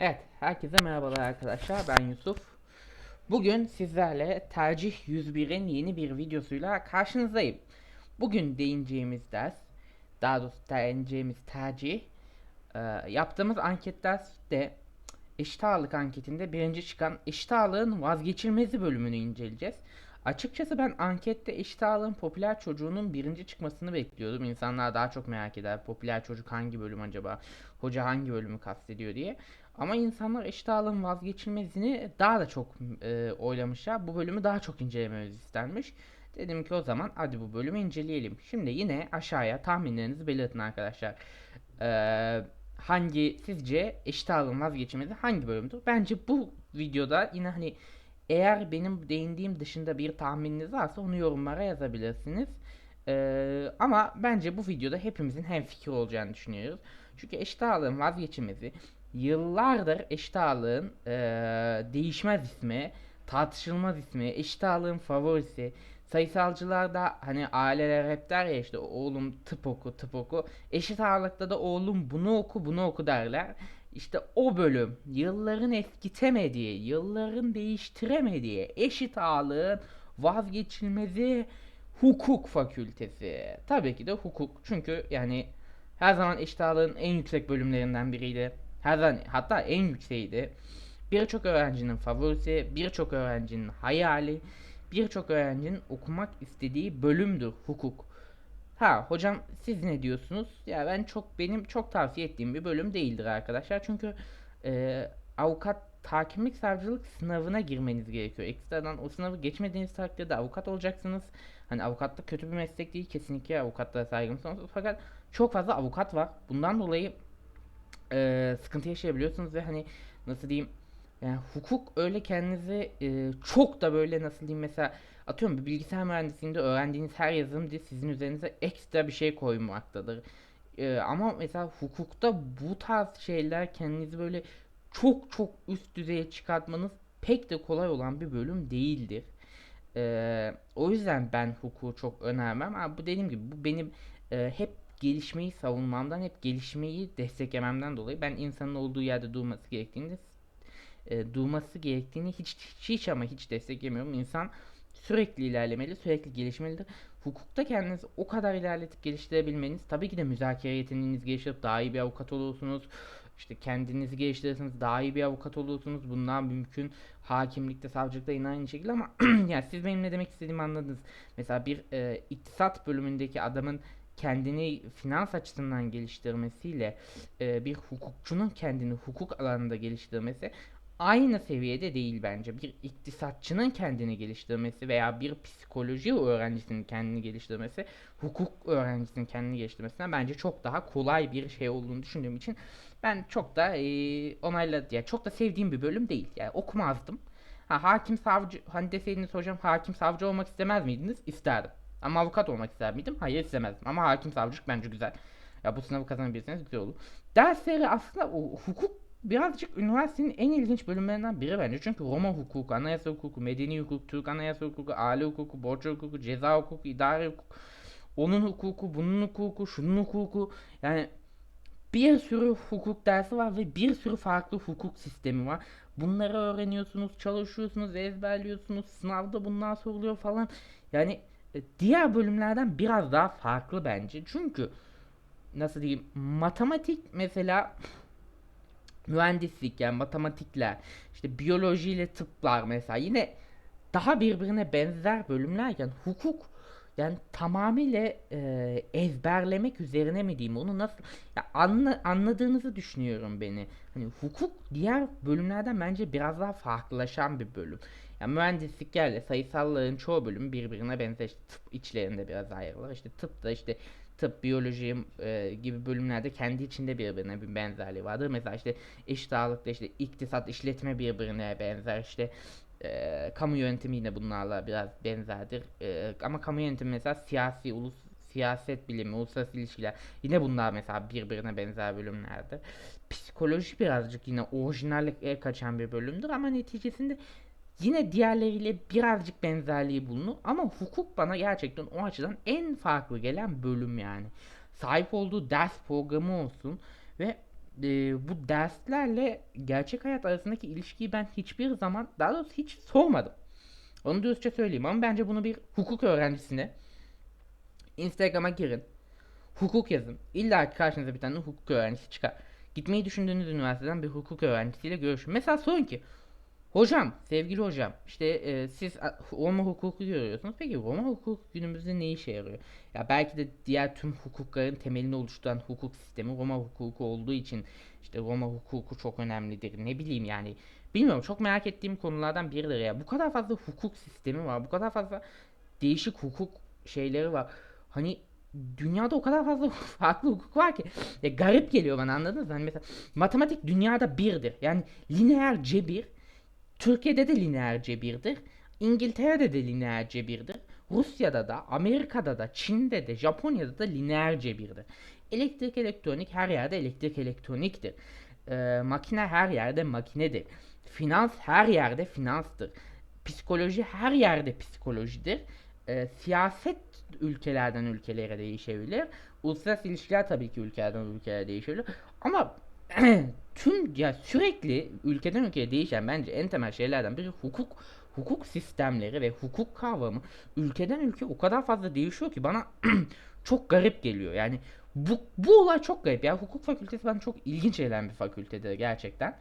Evet, herkese merhabalar arkadaşlar. Ben Yusuf. Bugün sizlerle Tercih 101'in yeni bir videosuyla karşınızdayım. Bugün değineceğimiz ders, daha doğrusu değineceğimiz tercih, e, yaptığımız anketlerde eşit ağırlık anketinde birinci çıkan eşit ağırlığın vazgeçilmezi bölümünü inceleyeceğiz. Açıkçası ben ankette eşit ağırlığın popüler çocuğunun birinci çıkmasını bekliyordum. İnsanlar daha çok merak eder popüler çocuk hangi bölüm acaba, hoca hangi bölümü kastediyor diye. Ama insanlar eşit ağırlığın vazgeçilmezini daha da çok e, oylamışlar. Bu bölümü daha çok incelememiz istenmiş. Dedim ki o zaman hadi bu bölümü inceleyelim. Şimdi yine aşağıya tahminlerinizi belirtin arkadaşlar. Ee, hangi sizce eşit ağırlığın vazgeçilmezi hangi bölümdür? Bence bu videoda yine hani eğer benim değindiğim dışında bir tahmininiz varsa onu yorumlara yazabilirsiniz. Ee, ama bence bu videoda hepimizin hemfikir olacağını düşünüyoruz. Çünkü eşit ağırlığın vazgeçilmezi yıllardır eşit ağırlığın eee, değişmez ismi, tartışılmaz ismi, eşit ağırlığın favorisi. Sayısalcılarda hani aileler hep der ya işte oğlum tıp oku tıp oku. Eşit ağırlıkta da oğlum bunu oku bunu oku derler. İşte o bölüm yılların eskitemediği, yılların değiştiremediği eşit ağırlığın vazgeçilmezi hukuk fakültesi. Tabii ki de hukuk. Çünkü yani her zaman eşit ağırlığın en yüksek bölümlerinden biriydi. Her hatta en yükseğiydi. Birçok öğrencinin favorisi, birçok öğrencinin hayali, birçok öğrencinin okumak istediği bölümdür hukuk. Ha hocam siz ne diyorsunuz? Ya ben çok benim çok tavsiye ettiğim bir bölüm değildir arkadaşlar. Çünkü e, avukat hakimlik savcılık sınavına girmeniz gerekiyor. Ekstradan o sınavı geçmediğiniz takdirde avukat olacaksınız. Hani avukatlık kötü bir meslek değil. Kesinlikle avukatlara saygım sonsuz. Fakat çok fazla avukat var. Bundan dolayı e, sıkıntı yaşayabiliyorsunuz ve hani nasıl diyeyim yani hukuk öyle kendinizi e, çok da böyle nasıl diyeyim mesela atıyorum bir bilgisayar mühendisliğinde öğrendiğiniz her yazılım dili sizin üzerinize ekstra bir şey koymaktadır. E, ama mesela hukukta bu tarz şeyler kendinizi böyle çok çok üst düzeye çıkartmanız pek de kolay olan bir bölüm değildir. E, o yüzden ben hukuku çok önermem. Ama bu dediğim gibi bu benim e, hep gelişmeyi savunmamdan hep gelişmeyi desteklememden dolayı ben insanın olduğu yerde durması gerektiğini e, durması gerektiğini hiç, hiç ama hiç desteklemiyorum. İnsan sürekli ilerlemeli, sürekli gelişmelidir. Hukukta kendinizi o kadar ilerletip geliştirebilmeniz tabii ki de müzakere yeteneğiniz geliştirip daha iyi bir avukat olursunuz. İşte kendinizi geliştirirseniz daha iyi bir avukat olursunuz. Bunlar mümkün. Hakimlikte, savcılıkta yine aynı şekilde ama yani siz benim ne demek istediğimi anladınız. Mesela bir e, iktisat bölümündeki adamın kendini finans açısından geliştirmesiyle e, bir hukukçunun kendini hukuk alanında geliştirmesi aynı seviyede değil bence. Bir iktisatçının kendini geliştirmesi veya bir psikoloji öğrencisinin kendini geliştirmesi, hukuk öğrencisinin kendini geliştirmesinden bence çok daha kolay bir şey olduğunu düşündüğüm için ben çok da e, onayla ya çok da sevdiğim bir bölüm değil. Yani okumazdım. Ha, hakim savcı hani deseydiniz hocam hakim savcı olmak istemez miydiniz? İsterdim. Ama avukat olmak ister miydim? Hayır istemezdim. Ama hakim savcılık bence güzel. Ya bu sınavı kazanabilirseniz güzel olur. Dersleri aslında o, hukuk birazcık üniversitenin en ilginç bölümlerinden biri bence. Çünkü Roma hukuku, anayasa hukuku, medeni hukuk, Türk anayasa hukuku, aile hukuku, borç hukuku, ceza hukuku, idare hukuku, onun hukuku, bunun hukuku, şunun hukuku. Yani bir sürü hukuk dersi var ve bir sürü farklı hukuk sistemi var. Bunları öğreniyorsunuz, çalışıyorsunuz, ezberliyorsunuz, sınavda bunlar soruluyor falan. Yani diğer bölümlerden biraz daha farklı bence. Çünkü nasıl diyeyim matematik mesela mühendislik yani matematikler işte biyolojiyle tıplar mesela yine daha birbirine benzer bölümlerken hukuk yani tamamıyla e, ezberlemek üzerine mi diyeyim onu nasıl ya anla, anladığınızı düşünüyorum beni. Hani hukuk diğer bölümlerden bence biraz daha farklılaşan bir bölüm. Ya mühendisliklerle sayısalların çoğu bölümü birbirine benzer. İşte tıp içlerinde biraz ayrılır. İşte tıp da işte tıp, biyoloji e, gibi bölümlerde kendi içinde birbirine bir benzerliği vardır. Mesela işte eşit ağırlıkta işte iktisat, işletme birbirine benzer. İşte e, kamu yönetimi yine bunlarla biraz benzerdir. E, ama kamu yönetimi mesela siyasi, ulus siyaset bilimi, uluslararası ilişkiler yine bunlar mesela birbirine benzer bölümlerdir. Psikoloji birazcık yine orijinallik kaçan bir bölümdür ama neticesinde Yine diğerleriyle birazcık benzerliği bulunur ama hukuk bana gerçekten o açıdan en farklı gelen bölüm yani. Sahip olduğu ders programı olsun ve e, bu derslerle gerçek hayat arasındaki ilişkiyi ben hiçbir zaman daha doğrusu hiç sormadım. Onu dürüstçe söyleyeyim ama bence bunu bir hukuk öğrencisine Instagram'a girin. Hukuk yazın. İlla karşınıza bir tane hukuk öğrencisi çıkar. Gitmeyi düşündüğünüz üniversiteden bir hukuk öğrencisiyle görüşün. Mesela sorun ki Hocam, sevgili hocam, işte e, siz Roma hukuku görüyorsunuz. Peki Roma hukuku günümüzde ne işe yarıyor? Ya belki de diğer tüm hukukların temelini oluşturan hukuk sistemi Roma hukuku olduğu için işte Roma hukuku çok önemlidir. Ne bileyim yani. Bilmiyorum çok merak ettiğim konulardan biridir ya. Bu kadar fazla hukuk sistemi var. Bu kadar fazla değişik hukuk şeyleri var. Hani dünyada o kadar fazla farklı hukuk var ki. Ya garip geliyor bana anladınız mı? Hani mesela matematik dünyada birdir. Yani lineer cebir Türkiye'de de lineer cebirdir. İngiltere'de de lineer cebirdir. Rusya'da da, Amerika'da da, Çin'de de, Japonya'da da lineer cebirdir. Elektrik elektronik her yerde elektrik elektroniktir. Ee, makine her yerde makinedir. Finans her yerde finanstır. Psikoloji her yerde psikolojidir. Ee, siyaset ülkelerden ülkelere değişebilir. Uluslararası ilişkiler tabii ki ülkelerden ülkelere değişebilir. Ama tüm ya sürekli ülkeden ülkeye değişen bence en temel şeylerden biri hukuk hukuk sistemleri ve hukuk kavramı ülkeden ülke o kadar fazla değişiyor ki bana çok garip geliyor. Yani bu, bu olay çok garip. Ya hukuk fakültesi bana çok ilginç gelen bir fakültedir gerçekten.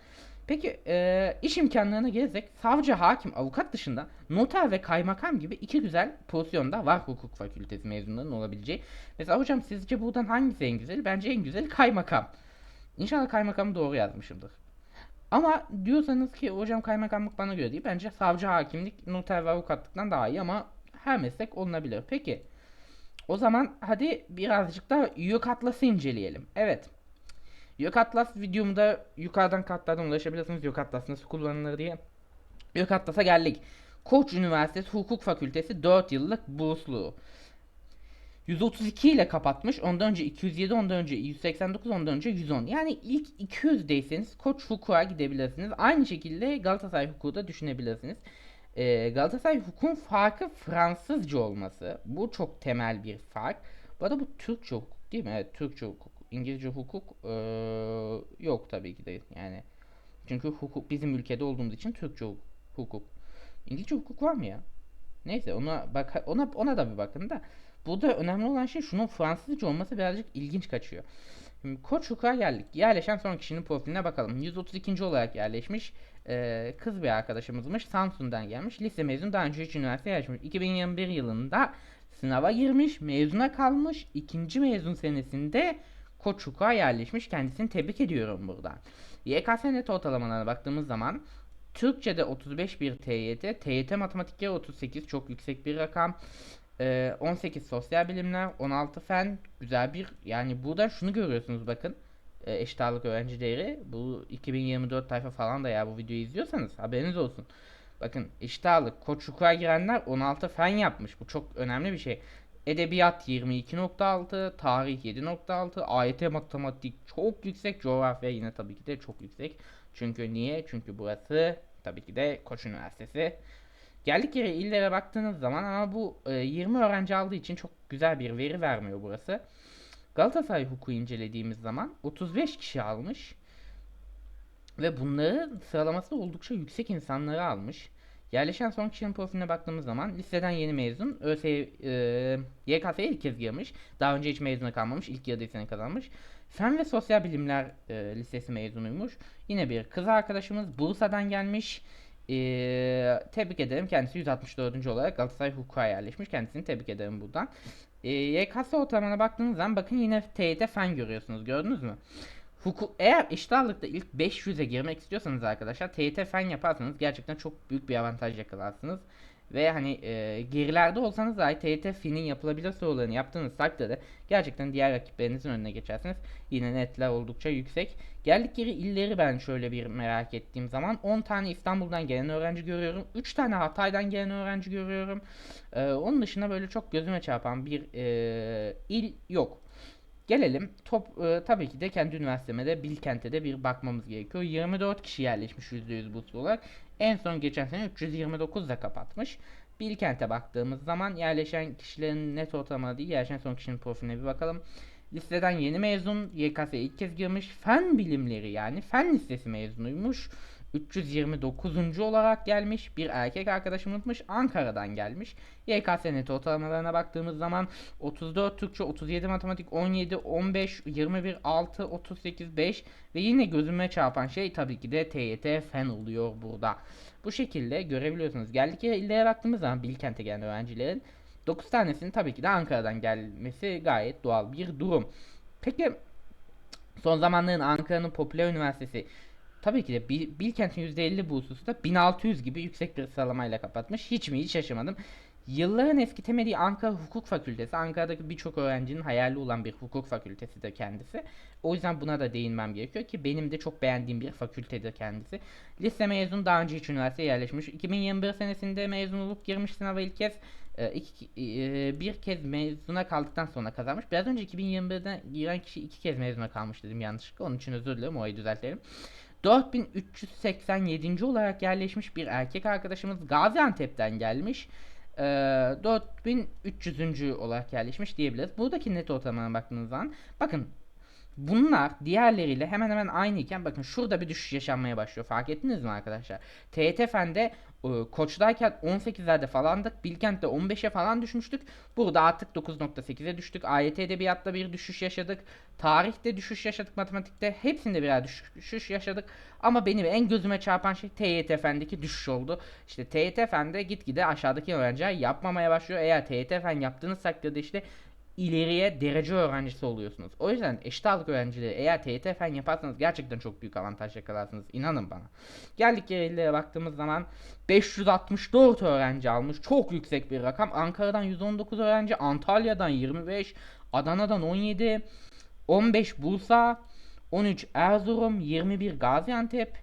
Peki e, iş imkanlarına gelirsek savcı, hakim, avukat dışında noter ve kaymakam gibi iki güzel pozisyonda var hukuk fakültesi mezunlarının olabileceği. Mesela hocam sizce buradan hangisi en güzeli? Bence en güzeli kaymakam. İnşallah kaymakamı doğru yazmışımdır. Ama diyorsanız ki hocam kaymakamlık bana göre değil. Bence savcı hakimlik noter ve avukatlıktan daha iyi ama her meslek olunabilir. Peki o zaman hadi birazcık da yük atlası inceleyelim. Evet. Yük atlas videomda yukarıdan katlardan ulaşabilirsiniz. Yük atlas nasıl kullanılır diye. Yük atlasa geldik. Koç Üniversitesi Hukuk Fakültesi 4 yıllık burslu. 132 ile kapatmış. Ondan önce 207, ondan önce 189, ondan önce 110. Yani ilk 200'deyseniz Koç Hukuk'a gidebilirsiniz. Aynı şekilde Galatasaray Hukuk'u da düşünebilirsiniz. Ee, Galatasaray Hukuk'un farkı Fransızca olması. Bu çok temel bir fark. Bu arada bu Türkçe hukuk değil mi? Evet Türkçe hukuk. İngilizce hukuk ee, yok tabii ki de yani. Çünkü hukuk bizim ülkede olduğumuz için Türkçe hukuk. İngilizce hukuk var mı ya? Neyse ona bak ona ona da bir bakın da. Burada önemli olan şey şunun Fransızca olması birazcık ilginç kaçıyor. Şimdi Koç Hukuk'a geldik. Yerleşen son kişinin profiline bakalım. 132. olarak yerleşmiş. Ee, kız bir arkadaşımızmış. Samsun'dan gelmiş. Lise mezun. Daha önce 3 üniversite yerleşmiş. 2021 yılında sınava girmiş. Mezuna kalmış. ikinci mezun senesinde Koç Hukuk'a yerleşmiş. Kendisini tebrik ediyorum buradan. YKS net ortalamalarına baktığımız zaman Türkçe'de 35 bir TYT, TYT matematikte 38 çok yüksek bir rakam. 18 ee, sosyal bilimler, 16 fen güzel bir yani burada şunu görüyorsunuz bakın e, eşit ağırlık öğrenci değeri bu 2024 tayfa falan da ya bu videoyu izliyorsanız haberiniz olsun. Bakın eşit ağırlık koç hukuk'a girenler 16 fen yapmış bu çok önemli bir şey. Edebiyat 22.6, tarih 7.6, AYT matematik çok yüksek, coğrafya yine tabii ki de çok yüksek. Çünkü niye? Çünkü burası tabii ki de Koç Üniversitesi. Geldik yere illere baktığınız zaman ama bu e, 20 öğrenci aldığı için çok güzel bir veri vermiyor burası. Galatasaray hukuku incelediğimiz zaman 35 kişi almış. Ve bunları sıralaması oldukça yüksek insanları almış. Yerleşen son kişinin profiline baktığımız zaman liseden yeni mezun, ÖS, e, YKS'ye ilk kez girmiş. Daha önce hiç mezuna kalmamış, ilk yarı sene kazanmış. Fen ve Sosyal Bilimler e, Lisesi mezunuymuş. Yine bir kız arkadaşımız Bursa'dan gelmiş. Ee, tebrik ederim. Kendisi 164. olarak Galatasaray hukuka yerleşmiş. Kendisini tebrik ederim buradan. Ee, YKS ortalamana baktığınız zaman bakın yine TYT fen görüyorsunuz. Gördünüz mü? Hukuk, eğer eşit ağırlıkta ilk 500'e girmek istiyorsanız arkadaşlar TYT fen yaparsanız gerçekten çok büyük bir avantaj yakalarsınız. Ve hani e, gerilerde olsanız dahi TYT finin yapılabilir sorularını yaptığınız takdirde gerçekten diğer rakiplerinizin önüne geçersiniz. Yine netler oldukça yüksek. Geldik geri illeri ben şöyle bir merak ettiğim zaman 10 tane İstanbul'dan gelen öğrenci görüyorum. 3 tane Hatay'dan gelen öğrenci görüyorum. Ee, onun dışında böyle çok gözüme çarpan bir e, il yok. Gelelim top e, tabii ki de kendi üniversiteme de Bilkent'e de bir bakmamız gerekiyor. 24 kişi yerleşmiş %100 burslu olarak. En son geçen sene 329 da kapatmış. Bilkent'e baktığımız zaman yerleşen kişilerin net ortalama değil yerleşen son kişinin profiline bir bakalım. Listeden yeni mezun, YKS'ye ilk kez girmiş, fen bilimleri yani fen lisesi mezunuymuş. 329. olarak gelmiş. Bir erkek arkadaşımızmış. Ankara'dan gelmiş. YKS net ortalamalarına baktığımız zaman 34 Türkçe, 37 matematik, 17, 15, 21, 6, 38, 5 ve yine gözüme çarpan şey tabii ki de TYT fen oluyor burada. Bu şekilde görebiliyorsunuz. Geldik illere baktığımız zaman Bilkent'e gelen öğrencilerin 9 tanesinin tabii ki de Ankara'dan gelmesi gayet doğal bir durum. Peki son zamanların Ankara'nın popüler üniversitesi tabii ki de Bil- Bilkent'in %50 bu hususta 1600 gibi yüksek bir sıralamayla kapatmış. Hiç mi hiç şaşırmadım. Yılların eskitemediği Ankara Hukuk Fakültesi, Ankara'daki birçok öğrencinin hayali olan bir hukuk fakültesidir kendisi. O yüzden buna da değinmem gerekiyor ki benim de çok beğendiğim bir fakültedir kendisi. Lise mezun daha önce hiç üniversiteye yerleşmiş. 2021 senesinde mezun olup girmiş sınava ilk kez. e, iki, e, bir kez mezuna kaldıktan sonra kazanmış. Biraz önce 2021'de giren kişi iki kez mezuna kalmış dedim yanlışlıkla. Onun için özür dilerim. Orayı düzeltelim. 4387. olarak yerleşmiş bir erkek arkadaşımız Gaziantep'ten gelmiş. Ee, 4300. olarak yerleşmiş diyebiliriz. Buradaki net ortalamana baktığınız zaman bakın bunlar diğerleriyle hemen hemen aynı iken bakın şurada bir düşüş yaşanmaya başlıyor. Fark ettiniz mi arkadaşlar? TYT Fen'de e, Koç'dayken 18'lerde falandık. Bilkent'te 15'e falan düşmüştük. Burada artık 9.8'e düştük. AYT Edebiyat'ta bir düşüş yaşadık. Tarihte düşüş yaşadık. Matematikte hepsinde birer düşüş yaşadık. Ama benim en gözüme çarpan şey TYT Fen'deki düşüş oldu. İşte TYT Fen'de gitgide aşağıdaki öğrenciler yapmamaya başlıyor. Eğer TYT Fen yaptığınız takdirde işte ileriye derece öğrencisi oluyorsunuz. O yüzden eşit ağırlık öğrencileri eğer TYT fen yaparsanız gerçekten çok büyük avantaj yakalarsınız. İnanın bana. Geldik yerlere baktığımız zaman 564 öğrenci almış. Çok yüksek bir rakam. Ankara'dan 119 öğrenci, Antalya'dan 25, Adana'dan 17, 15 Bursa, 13 Erzurum, 21 Gaziantep,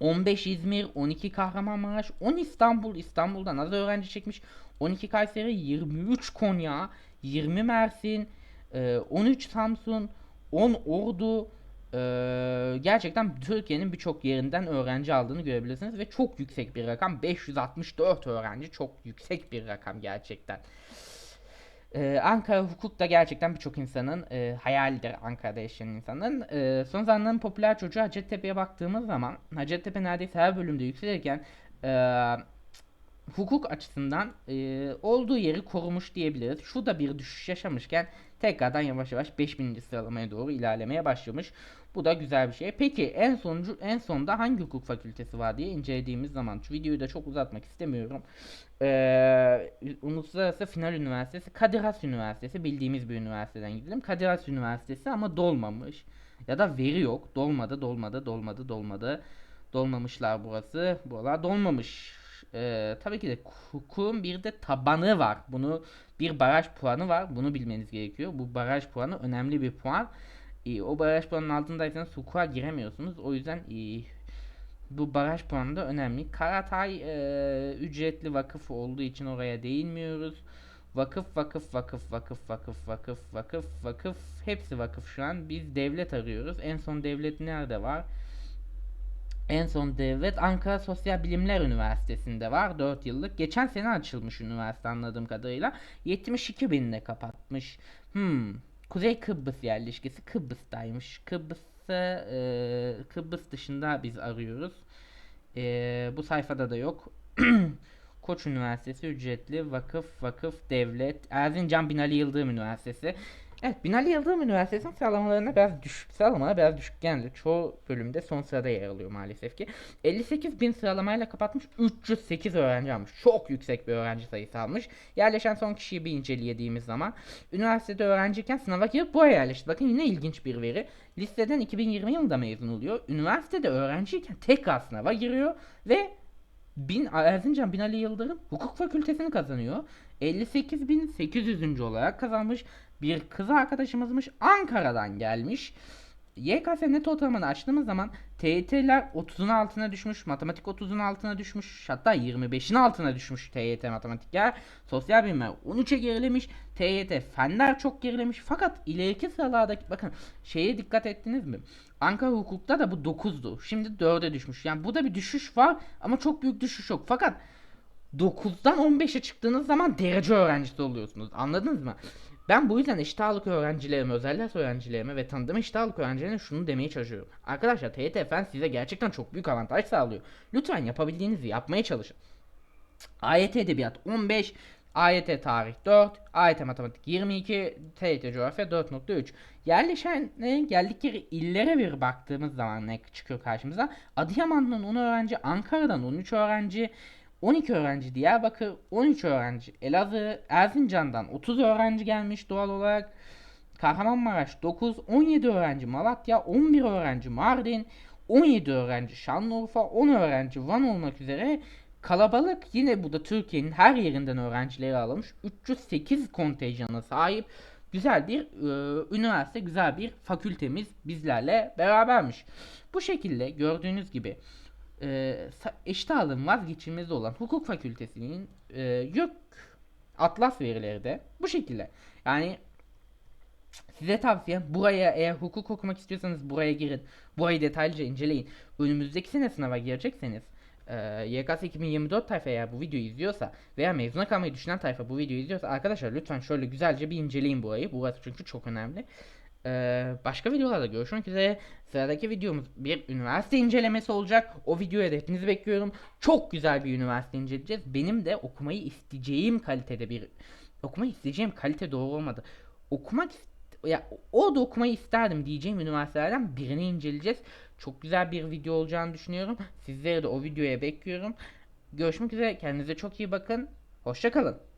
15 İzmir, 12 Kahramanmaraş, 10 İstanbul, İstanbul'dan az öğrenci çekmiş. 12 Kayseri, 23 Konya, 20 Mersin, e, 13 Samsun, 10 Ordu. e, gerçekten Türkiye'nin birçok yerinden öğrenci aldığını görebilirsiniz ve çok yüksek bir rakam. 564 öğrenci çok yüksek bir rakam gerçekten. Ee, Ankara hukuk da gerçekten birçok insanın e, hayalidir Ankara'da yaşayan insanın. Ee, son zamanların popüler çocuğu Hacettepe'ye baktığımız zaman Hacettepe neredeyse her bölümde yükselirken e, hukuk açısından e, olduğu yeri korumuş diyebiliriz. Şurada bir düşüş yaşamışken tekrardan yavaş yavaş 5000. sıralamaya doğru ilerlemeye başlamış. Bu da güzel bir şey. Peki en sonuncu en sonda hangi hukuk fakültesi var diye incelediğimiz zaman şu videoyu da çok uzatmak istemiyorum. Ee, Uluslararası Final Üniversitesi, Kadir Has Üniversitesi bildiğimiz bir üniversiteden gidelim. Kadir Has Üniversitesi ama dolmamış. Ya da veri yok. Dolmadı, dolmadı, dolmadı, dolmadı. Dolmamışlar burası. Buralar dolmamış. Ee, tabii ki de hukukun bir de tabanı var. Bunu bir baraj puanı var. Bunu bilmeniz gerekiyor. Bu baraj puanı önemli bir puan. Ee, o baraj puanının altındaysanız hukuka giremiyorsunuz. O yüzden ee, bu baraj puanı da önemli. Karatay ee, ücretli vakıf olduğu için oraya değinmiyoruz. Vakıf, vakıf, vakıf, vakıf, vakıf, vakıf, vakıf, vakıf. Hepsi vakıf şu an. Biz devlet arıyoruz. En son devlet nerede var? En son devlet Ankara Sosyal Bilimler Üniversitesi'nde var 4 yıllık. Geçen sene açılmış üniversite anladığım kadarıyla. 72 binle kapatmış. Hmm. Kuzey Kıbrıs yerleşkesi Kıbrıs'taymış. Kıbrıs'ta e, Kıbrıs dışında biz arıyoruz. E, bu sayfada da yok. Koç Üniversitesi ücretli vakıf vakıf devlet Erzincan Binali Yıldırım Üniversitesi Evet Binali Yıldırım Üniversitesi'nin sıralamalarına biraz düşük sıralamalar biraz düşük geldi. Çoğu bölümde son sırada yer alıyor maalesef ki. 58 bin sıralamayla kapatmış 308 öğrenci almış. Çok yüksek bir öğrenci sayısı almış. Yerleşen son kişiyi bir incelediğimiz zaman üniversitede öğrenciyken sınava girip buraya yerleşti. Bakın yine ilginç bir veri. Listeden 2020 yılında mezun oluyor. Üniversitede öğrenciyken tekrar sınava giriyor ve Bin, Erzincan Binali Yıldırım hukuk fakültesini kazanıyor. 58.800. olarak kazanmış. Bir kız arkadaşımızmış Ankara'dan gelmiş. YKS net ortalamanı açtığımız zaman TYT'ler 30'un altına düşmüş, matematik 30'un altına düşmüş, hatta 25'in altına düşmüş TYT matematikler. Sosyal bilimler 13'e gerilemiş, TYT fenler çok gerilemiş. Fakat ileriki sıralardaki bakın şeye dikkat ettiniz mi? Ankara hukukta da bu 9'du. Şimdi 4'e düşmüş. Yani burada bir düşüş var ama çok büyük düşüş yok. Fakat 9'dan 15'e çıktığınız zaman derece öğrencisi oluyorsunuz. Anladınız mı? Ben bu yüzden eşit ağırlık öğrencilerime, özel ders öğrencilerime ve tanıdığım eşit ağırlık öğrencilerine şunu demeye çalışıyorum. Arkadaşlar TYT Fen size gerçekten çok büyük avantaj sağlıyor. Lütfen yapabildiğinizi yapmaya çalışın. AYT Edebiyat 15, AYT Tarih 4, AYT Matematik 22, TYT Coğrafya 4.3. Yerleşen geldikleri illere bir baktığımız zaman ne çıkıyor karşımıza? Adıyaman'dan 10 öğrenci, Ankara'dan 13 öğrenci, 12 öğrenci Diyarbakır, 13 öğrenci Elazığ, Erzincan'dan 30 öğrenci gelmiş doğal olarak. Kahramanmaraş 9, 17 öğrenci Malatya, 11 öğrenci Mardin, 17 öğrenci Şanlıurfa, 10 öğrenci Van olmak üzere kalabalık yine bu da Türkiye'nin her yerinden öğrencileri almış. 308 kontenjana sahip güzel bir e, üniversite, güzel bir fakültemiz bizlerle berabermiş. Bu şekilde gördüğünüz gibi e, eşit ağırlığın vazgeçilmezi olan hukuk fakültesinin e, YÖK atlas verileri de bu şekilde. Yani Size tavsiyem buraya eğer hukuk okumak istiyorsanız buraya girin. Burayı detaylıca inceleyin. Önümüzdeki sene sınava girecekseniz e, YKS 2024 tayfa eğer bu videoyu izliyorsa veya mezuna kalmayı düşünen tayfa bu videoyu izliyorsa arkadaşlar lütfen şöyle güzelce bir inceleyin burayı. Burası çünkü çok önemli. E, başka videolarda görüşmek üzere. Sıradaki videomuz bir üniversite incelemesi olacak. O videoya da hepinizi bekliyorum. Çok güzel bir üniversite inceleyeceğiz. Benim de okumayı isteyeceğim kalitede bir okumayı isteyeceğim kalite doğru olmadı. Okumak ya o da okumayı isterdim diyeceğim üniversitelerden birini inceleyeceğiz. Çok güzel bir video olacağını düşünüyorum. Sizleri de o videoya bekliyorum. Görüşmek üzere. Kendinize çok iyi bakın. Hoşça kalın.